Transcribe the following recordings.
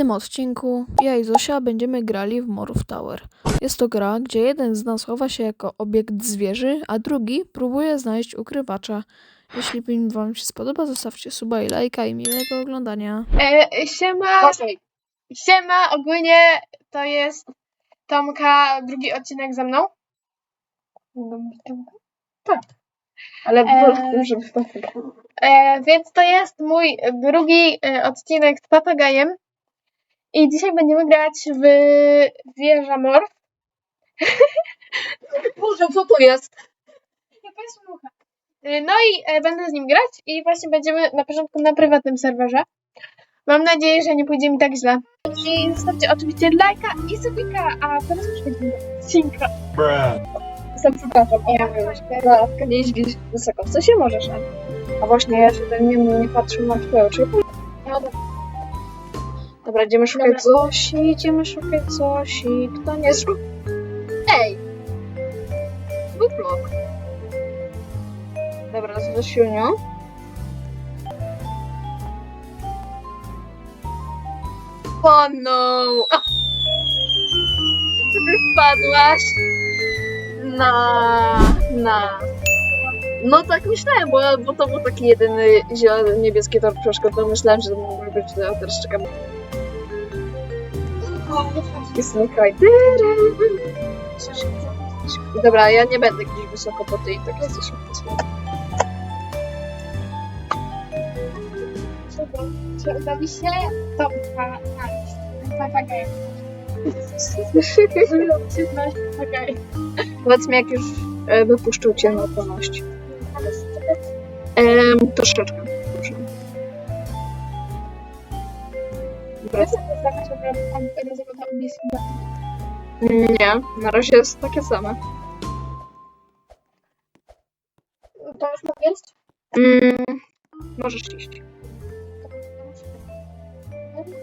tym odcinku ja i Zosia będziemy grali w Morów Tower. Jest to gra, gdzie jeden z nas chowa się jako obiekt zwierzy, a drugi próbuje znaleźć ukrywacza. Jeśli film wam się spodoba, zostawcie suba i lajka i miłego oglądania. E, siema, siema, ogólnie to jest Tomka, drugi odcinek ze mną. Tak. Ale Eee, eee, żeby papiegar. E, więc to jest mój drugi e, odcinek z papagajem. I dzisiaj będziemy grać w wieża morf. Boże, co to jest? Jakaś mucha. E, No i e, będę z nim grać i właśnie będziemy na początku na prywatnym serwerze. Mam nadzieję, że nie pójdzie mi tak źle. I zostawcie oczywiście lajka i subika, a teraz przechodzimy do odcinka. Jestem przepraszam, ja wiem, że nie jeździsz wysoko. W co się możesz, ale... A właśnie, ja się nie, nie patrzę na twoje oczy. Dobra, idziemy szukać Dobra. Zosi, idziemy szukać Zosi. Kto nie jest... Ej! Bublok. Dobra, Zosiuniu. Oh no! A! Ty spadłaś na... na... No tak myślałem, bo, bo to był taki jedyny zielony, niebieski tor przeszkód, to myślałem, że to mógłby być, ja teraz czekam. Jest Mikołaj. Dobra, ja nie będę gdzieś wysoko po tej, tak jesteśmy uda mi się. Czy znaleźć papagajem? Powiedz mi, jak już e, wypuszczą cię na wolność. Ehm, troszeczkę. Nie, na razie jest takie same. To już? Mm, możesz iść. Dobra.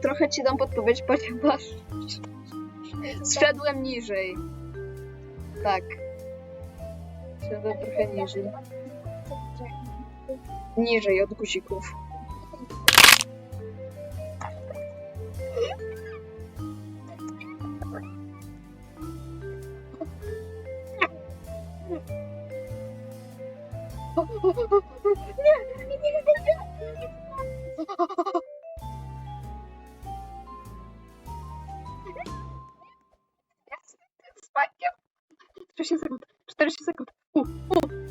Trochę ci dam podpowiedź, ponieważ zszedłem niżej. Tak. Zszedłem trochę niżej. Niżej od guzików. Spajkiem. 40 sekund. 40 sekund. U, u,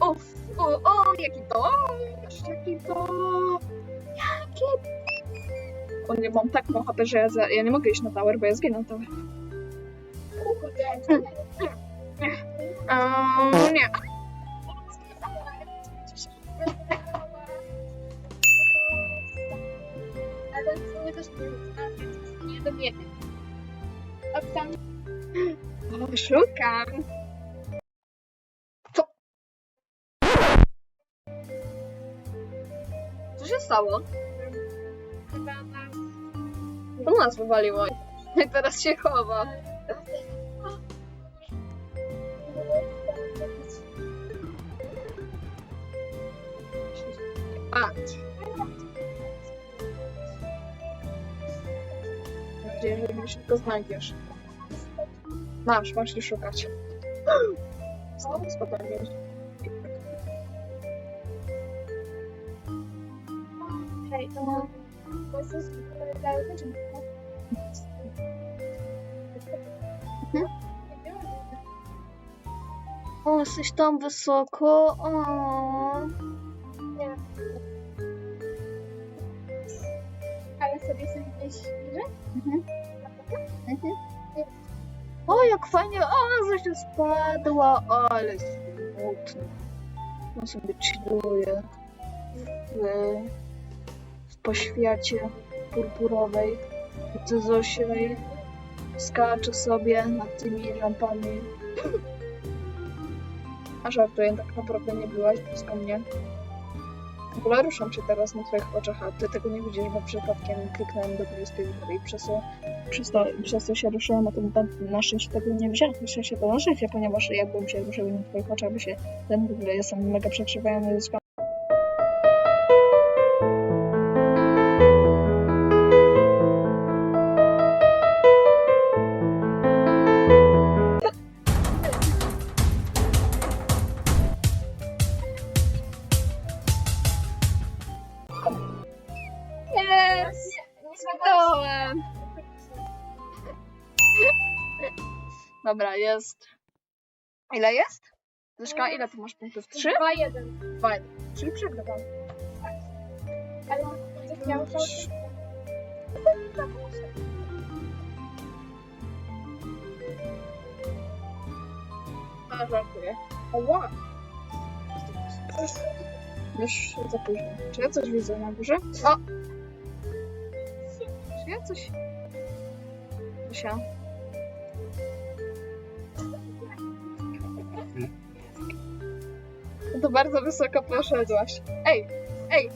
u, u, o, jaki to? Jaki to? Jaki? O nie, mam tak mało HP, że ja, za, ja nie mogę iść na tower, bo ja zginę na tower. Um, nie. Ale to nie też nie do mnie. A tam O, szukam. Stało? chyba nas nas wywaliło. Teraz się chowa. Patrz. Że mnie szybko znajdziesz. Masz, masz nie szukać. Spokojnie. Hej, to to jest daleko, czy O, jesteś tam wysoko. O. Ale sobie sobie gdzieś bliżej? Mhm. Mhm. O, jak fajnie. O, Zosia spadła, ale smutno. Ja w poświacie purpurowej. Zosię i skacze sobie nad tymi lampami. A żartuję, tak naprawdę nie byłaś blisko mnie. W ogóle ruszam się teraz na twoich oczach, a ty tego nie widzisz, bo przypadkiem kliknąłem do góry z tej i przez to, przez to, przez to się ruszyłam, a to na, na szczęście tego nie wziąłem, na szczęście to na szczęście, ponieważ jakbym się ruszył na twoich oczach, by się ten w ogóle jestem mega przekrzywający Dobra, jest. Ile jest? Zyszka, ile ty masz punktów? Trzy? 2-1. Dwa. Czyli przegrywam. Ale będziesz miał to... A, żartuję. Ała! Już za późno. Czy ja coś widzę na górze? O! Czy ja coś... Zosia? To bardzo wysoko poszedłaś. Ej! Ej!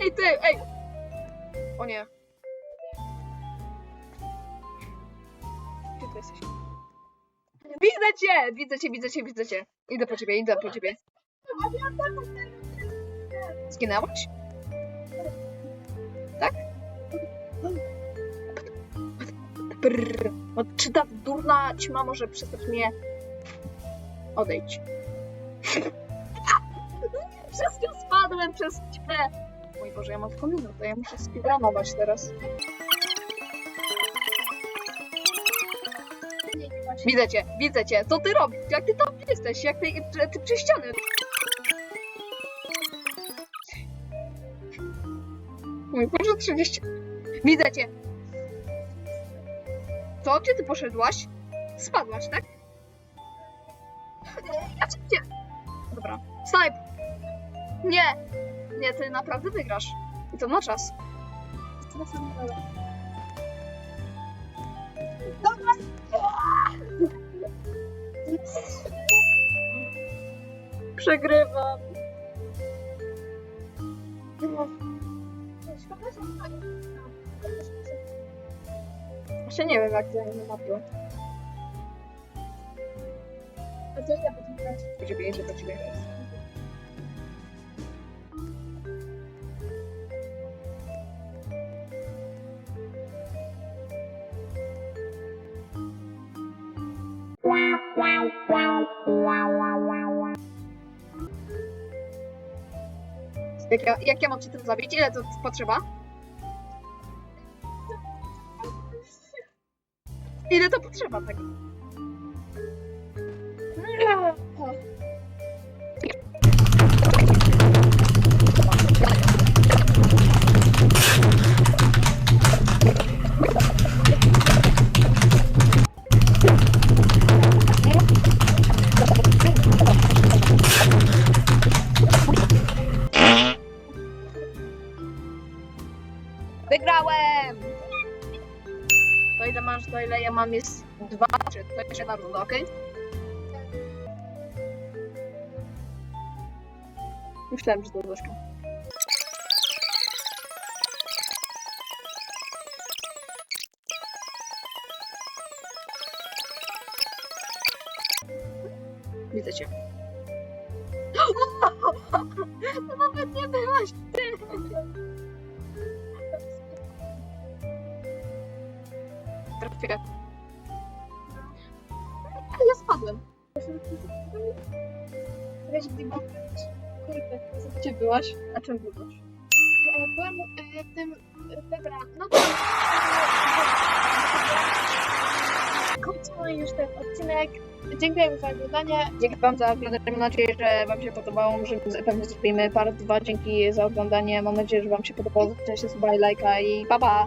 Ej, ty! Ej! O nie. Gdzie ty jesteś? Widzę cię! Widzę cię, widzę cię, widzę cię. Idę po ciebie, idę po ciebie. Zginęłaś? Tak? Brrr. Czy ta durna ćma może przestać mnie... Odejdź. Przez nią spadłem, przez ćmę. Mój Boże, ja mam tylko minutę, ja muszę speedrunować teraz. Widzę cię, widzę cię. Co ty robisz? Jak ty tam jesteś? Jak ty, ty, ty przy ściany? Mój Boże, 30. Widzę cię. Co? Gdzie ty poszedłaś? Spadłaś, tak? Cię gdzie? Dobra. Snipe! Nie! Nie, ty naprawdę wygrasz. I to na czas. Przegrywam. Jeszcze nie wiem, jak zajmę mapę. A ciebie, idę po ciebie. Jak ja, jak ja mam cię tym zabić? Ile to potrzeba? Ile to potrzeba? Wygrałem! To ile masz, to ile ja mam jest dwa, czy to jeszcze runda, okej? Myślałem, że to łyżka. Widzę cię. To nawet nie byłaś ty! Trafię. Ja spadłem. Weź gdy Kurde, Gdzie byłaś? A czym byłaś? e, byłam e, tym... e, Dobra, no to... Kończymy już ten odcinek. Dziękuję za oglądanie. Dzięki wam za oglądanie. Mam nadzieję, że wam się podobało. Może pewnie zrobimy part 2. Dzięki za oglądanie. Mam nadzieję, że wam się podobało. Zostawcie suba i lajka i pa pa!